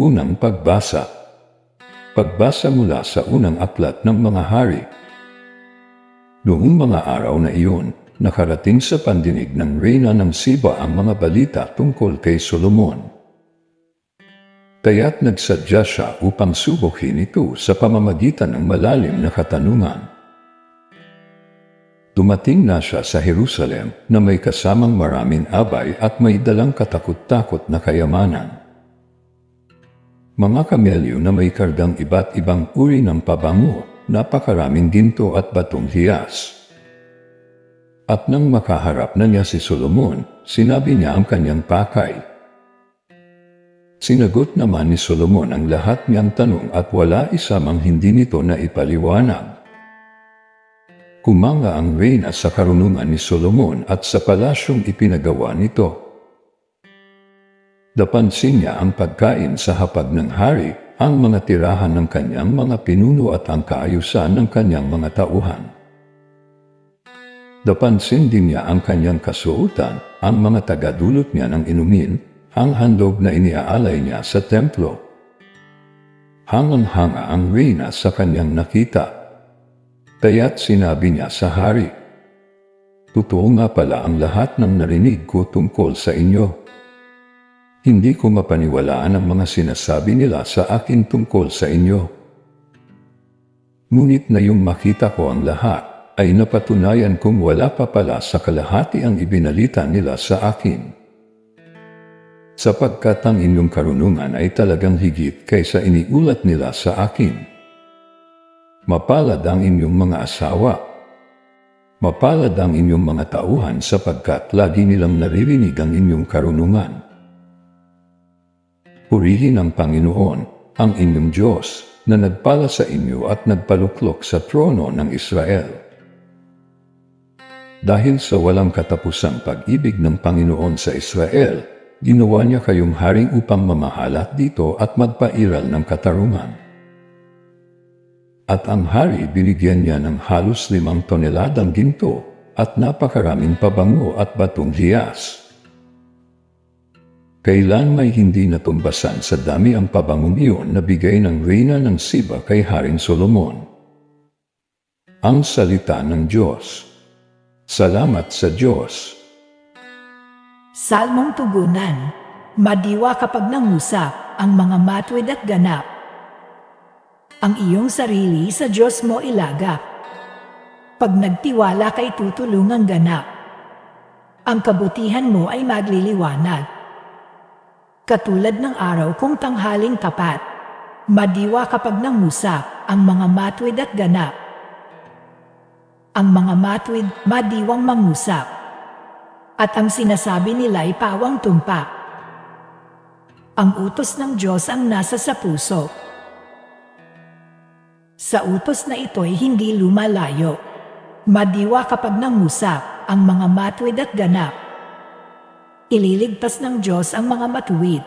Unang pagbasa. Pagbasa mula sa unang aklat ng mga hari. Noong mga araw na iyon, nakarating sa pandinig ng reyna ng Siba ang mga balita tungkol kay Solomon. Kaya't nagsadya siya upang subukin ito sa pamamagitan ng malalim na katanungan. Dumating na siya sa Jerusalem na may kasamang maraming abay at may dalang katakot-takot na kayamanan. Mga kamelyo na may kargang iba't ibang uri ng pabango, napakaraming ginto at batong hiyas. At nang makaharap na niya si Solomon, sinabi niya ang kanyang pakay. Sinagot naman ni Solomon ang lahat niyang tanong at wala isa mang hindi nito na ipaliwanag. Kumanga ang reyna sa karunungan ni Solomon at sa palasyong ipinagawa nito. Napansin niya ang pagkain sa hapag ng hari, ang mga tirahan ng kanyang mga pinuno at ang kaayusan ng kanyang mga tauhan. Napansin din niya ang kanyang kasuotan, ang mga tagadulot niya ng inumin, ang handog na iniaalay niya sa templo. Hangang-hanga ang reyna sa kanyang nakita Kaya't sinabi niya sa hari, Totoo nga pala ang lahat ng narinig ko tungkol sa inyo. Hindi ko mapaniwalaan ang mga sinasabi nila sa akin tungkol sa inyo. Ngunit na yung makita ko ang lahat, ay napatunayan kong wala pa pala sa kalahati ang ibinalita nila sa akin. Sapagkat ang inyong karunungan ay talagang higit kaysa iniulat nila sa akin. Mapalad ang inyong mga asawa. Mapalad ang inyong mga tauhan sapagkat lagi nilang naririnig ang inyong karunungan. Purihin ang Panginoon, ang inyong Diyos, na nagpala sa inyo at nagpaluklok sa trono ng Israel. Dahil sa walang katapusang pag-ibig ng Panginoon sa Israel, ginawa niya kayong haring upang mamahalat dito at magpairal ng katarungan. At ang hari binigyan niya ng halos limang toneladang ginto at napakaraming pabango at batong hiyas. Kailan may hindi natumbasan sa dami ang pabangong iyon na bigay ng reyna ng Siba kay Haring Solomon. Ang salita ng Diyos. Salamat sa Diyos. Salmong tugunan, madiwa kapag nangusap ang mga matwid at ganap ang iyong sarili sa Diyos mo ilaga. Pag nagtiwala kay tutulungang ganap, ang kabutihan mo ay magliliwanag. Katulad ng araw kung tanghaling tapat, madiwa kapag nangusap ang mga matwid at ganap. Ang mga matwid, madiwang mangusap. At ang sinasabi nila ay pawang tumpak. Ang utos ng Diyos ang nasa sa puso sa utos na ito ay hindi lumalayo. Madiwa kapag nangusap ang mga matuwid at ganap. Ililigtas ng Diyos ang mga matuwid.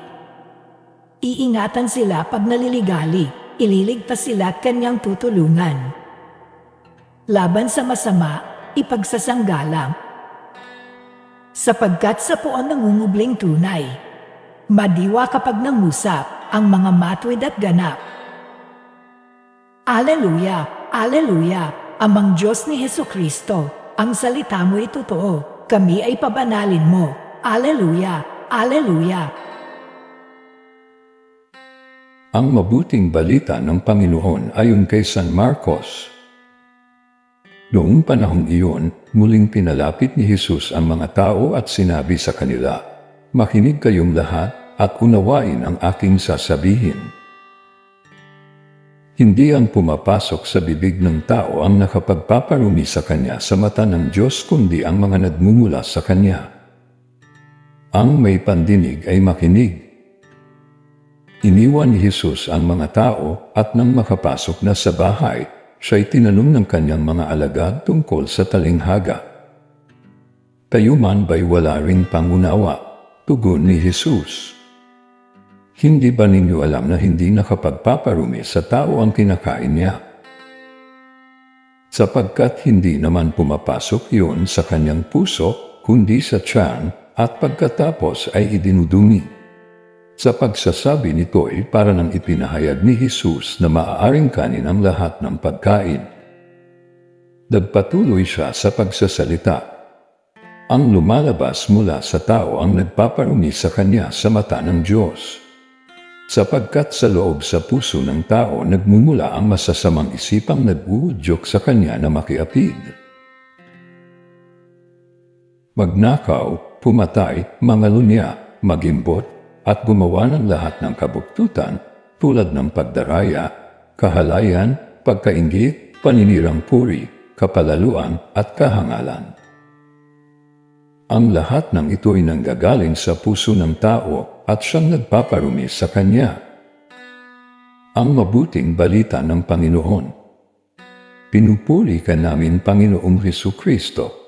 Iingatan sila pag naliligali. Ililigtas sila at kanyang tutulungan. Laban sa masama, ipagsasanggalang. Sapagkat sa puon nangungubling tunay, madiwa kapag nangusap ang mga matuwid at ganap Aleluya! Aleluya! Amang Diyos ni Heso Kristo, ang salita mo ay totoo. Kami ay pabanalin mo. Aleluya! Aleluya! Ang mabuting balita ng Panginoon ayon kay San Marcos. Noong panahong iyon, muling pinalapit ni Jesus ang mga tao at sinabi sa kanila, Makinig kayong lahat at unawain ang aking sasabihin hindi ang pumapasok sa bibig ng tao ang nakapagpaparumi sa kanya sa mata ng Diyos kundi ang mga nagmumula sa kanya. Ang may pandinig ay makinig. Iniwan ni Jesus ang mga tao at nang makapasok na sa bahay, siya'y tinanong ng kanyang mga alagad tungkol sa talinghaga. Kayo man ba'y wala ring pangunawa? Tugon ni Jesus. Hindi ba ninyo alam na hindi nakapagpaparumi sa tao ang kinakain niya? Sapagkat hindi naman pumapasok yun sa kanyang puso, kundi sa tiyan, at pagkatapos ay idinudumi. Sa pagsasabi nito ay para nang ipinahayag ni Jesus na maaaring kanin ang lahat ng pagkain. Nagpatuloy siya sa pagsasalita. Ang lumalabas mula sa tao ang nagpaparumi sa kanya sa mata ng Diyos. Sapagkat sa loob sa puso ng tao nagmumula ang masasamang isipang nag-uudyok sa kanya na makiapid. Magnakaw, pumatay, mangalunya, magimbot, at gumawa ng lahat ng kabuktutan tulad ng pagdaraya, kahalayan, pagkaingit, paninirang puri, kapalaluan at kahangalan. Ang lahat ng ito ay nanggagaling sa puso ng tao at siyang nagpaparumi sa kanya. Ang mabuting balita ng Panginoon. Pinupuri ka namin, Panginoong Heso Kristo,